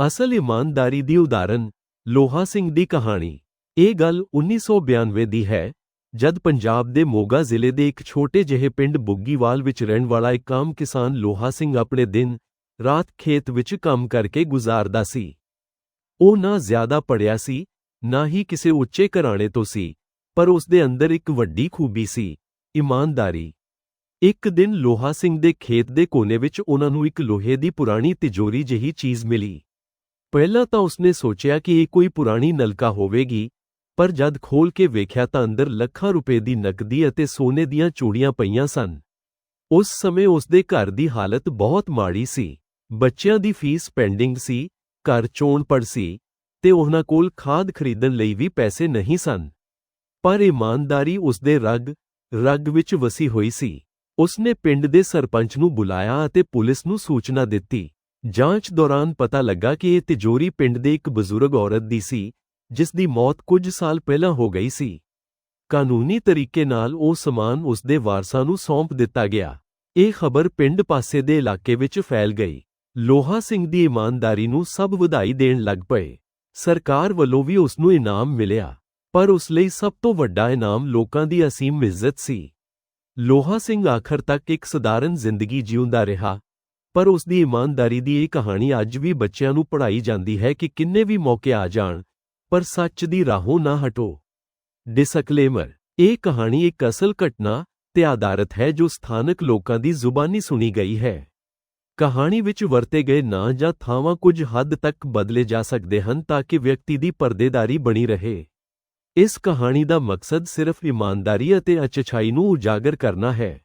ਅਸਲ ਇਮਾਨਦਾਰੀ ਦੀ ਉਦਾਹਰਨ ਲੋਹਾ ਸਿੰਘ ਦੀ ਕਹਾਣੀ। ਇਹ ਗੱਲ 1992 ਦੀ ਹੈ, ਜਦ ਪੰਜਾਬ ਦੇ ਮੋਗਾ ਜ਼ਿਲ੍ਹੇ ਦੇ ਇੱਕ ਛੋਟੇ ਜਿਹੇ ਪਿੰਡ ਬੁੱਗੀਵਾਲ ਵਿੱਚ ਰਹਿਣ ਵਾਲਾ ਇੱਕ ਆਮ ਕਿਸਾਨ ਲੋਹਾ ਸਿੰਘ ਆਪਣੇ ਦਿਨ, ਰਾਤ ਖੇਤ ਵਿੱਚ ਕੰਮ ਕਰਕੇ ਗੁਜ਼ਾਰਦਾ ਸੀ। ਉਹ ਨਾ ਜ਼ਿਆਦਾ ਪੜਿਆ ਸੀ, ਨਾ ਹੀ ਕਿਸੇ ਉੱਚੇ ਘਰਾਣੇ ਤੋਂ ਸੀ, ਪਰ ਉਸ ਦੇ ਅੰਦਰ ਇੱਕ ਵੱਡੀ ਖੂਬੀ ਸੀ, ਇਮਾਨਦਾਰੀ। ਇੱਕ ਦਿਨ ਲੋਹਾ ਸਿੰਘ ਦੇ ਖੇਤ ਦੇ ਕੋਨੇ ਵਿੱਚ ਉਹਨਾਂ ਨੂੰ ਇੱਕ ਲੋਹੇ ਦੀ ਪੁਰਾਣੀ ਤਿਜੋਰੀ ਜਿਹੀ ਚੀਜ਼ ਮਿਲੀ। ਪਹਿਲਾਂ ਤਾਂ ਉਸਨੇ ਸੋਚਿਆ ਕਿ ਇਹ ਕੋਈ ਪੁਰਾਣੀ ਨਲਕਾ ਹੋਵੇਗੀ, ਪਰ ਜਦ ਖੋਲ ਕੇ ਵੇਖਿਆ ਤਾਂ ਅੰਦਰ ਲੱਖਾਂ ਰੁਪਏ ਦੀ ਨਕਦੀ ਅਤੇ ਸੋਨੇ ਦੀਆਂ ਚੂੜੀਆਂ ਪਈਆਂ ਸਨ। ਉਸ ਸਮੇਂ ਉਸਦੇ ਘਰ ਦੀ ਹਾਲਤ ਬਹੁਤ ਮਾੜੀ ਸੀ। ਬੱਚਿਆਂ ਦੀ ਫੀਸ ਪੈਂਡਿੰਗ ਸੀ, ਘਰ ਚੋਣ ਪੜ ਸੀ, ਤੇ ਉਹਨਾਂ ਕੋਲ ਖਾਦ ਖਰੀਦਣ ਲਈ ਵੀ ਪੈਸੇ ਨਹੀਂ ਸਨ। ਪਰ ਇਮਾਨਦਾਰੀ ਉਸਦੇ ਰਗ ਰਗ ਵਿੱਚ ਵਸੀ ਹੋਈ ਸੀ। ਉਸਨੇ ਪਿੰਡ ਦੇ ਸਰਪੰਚ ਨੂੰ ਬੁਲਾਇਆ ਅਤੇ ਪੁਲਿਸ ਨੂੰ ਸੂਚਨਾ ਦਿੱਤੀ। ਜਾਂਚ ਦੌਰਾਨ ਪਤਾ ਲੱਗਾ ਕਿ ਇਹ ਤਿਜੋਰੀ ਪਿੰਡ ਦੇ ਇੱਕ ਬਜ਼ੁਰਗ ਔਰਤ ਦੀ ਸੀ, ਜਿਸ ਦੀ ਮੌਤ ਕੁਝ ਸਾਲ ਪਹਿਲਾਂ ਹੋ ਗਈ ਸੀ। ਕਾਨੂੰਨੀ ਤਰੀਕੇ ਨਾਲ ਉਹ ਸਮਾਨ ਉਸ ਦੇ ਵਾਰਸਾਂ ਨੂੰ ਸੌਂਪ ਦਿੱਤਾ ਗਿਆ। ਇਹ ਖਬਰ ਪਿੰਡ ਪਾਸੇ ਦੇ ਇਲਾਕੇ ਵਿੱਚ ਫੈਲ ਗਈ। ਲੋਹਾ ਸਿੰਘ ਦੀ ਇਮਾਨਦਾਰੀ ਨੂੰ ਸਭ ਵਧਾਈ ਦੇਣ ਲੱਗ ਪਏ। ਸਰਕਾਰ ਵੱਲੋਂ ਵੀ ਉਸ ਨੂੰ ਇਨਾਮ ਮਿਲਿਆ, ਪਰ ਉਸ ਲਈ ਸਭ ਤੋਂ ਵੱਡਾ ਇਨਾਮ ਲੋਕਾਂ ਦੀ ਅਸੀਮ ਇੱਜ਼ਤ ਸੀ। ਲੋਹਾ ਸਿੰਘ ਆਖਰ ਤੱਕ ਇੱਕ ਸਧਾਰਨ ਜ਼ਿੰਦਗੀ ਜਿਉਂਦਾ ਰਿਹਾ ਪਰ ਉਸ ਦੀ ਇਮਾਨਦਾਰੀ ਦੀ ਇਹ ਕਹਾਣੀ ਅੱਜ ਵੀ ਬੱਚਿਆਂ ਨੂੰ ਪੜ੍ਹਾਈ ਜਾਂਦੀ ਹੈ ਕਿ ਕਿੰਨੇ ਵੀ ਮੌਕੇ ਆ ਜਾਣ, ਪਰ ਸੱਚ ਦੀ ਰਾਹੋਂ ਨਾ ਹਟੋ। ਡਿਸਕਲੇਮਰ ਇਹ ਕਹਾਣੀ ਇੱਕ ਅਸਲ ਘਟਨਾ ਤੇ ਆਧਾਰਿਤ ਹੈ ਜੋ ਸਥਾਨਕ ਲੋਕਾਂ ਦੀ ਜ਼ੁਬਾਨੀ ਸੁਣੀ ਗਈ ਹੈ। ਕਹਾਣੀ ਵਿੱਚ ਵਰਤੇ ਗਏ ਨਾਂ ਜਾਂ ਥਾਵਾਂ ਕੁਝ ਹੱਦ ਤੱਕ ਬਦਲੇ ਜਾ ਸਕਦੇ ਹਨ ਤਾਂ ਕਿ ਵਿਅਕਤੀ ਦੀ ਪਰਦੇਦਾਰੀ ਬਣੀ ਰਹੇ। ਇਸ ਕਹਾਣੀ ਦਾ ਮਕਸਦ ਸਿਰਫ ਇਮਾਨਦਾਰੀ ਅਤੇ ਅਚਛਾਈ ਨੂੰ ਉਜਾਗਰ ਕਰਨਾ ਹੈ।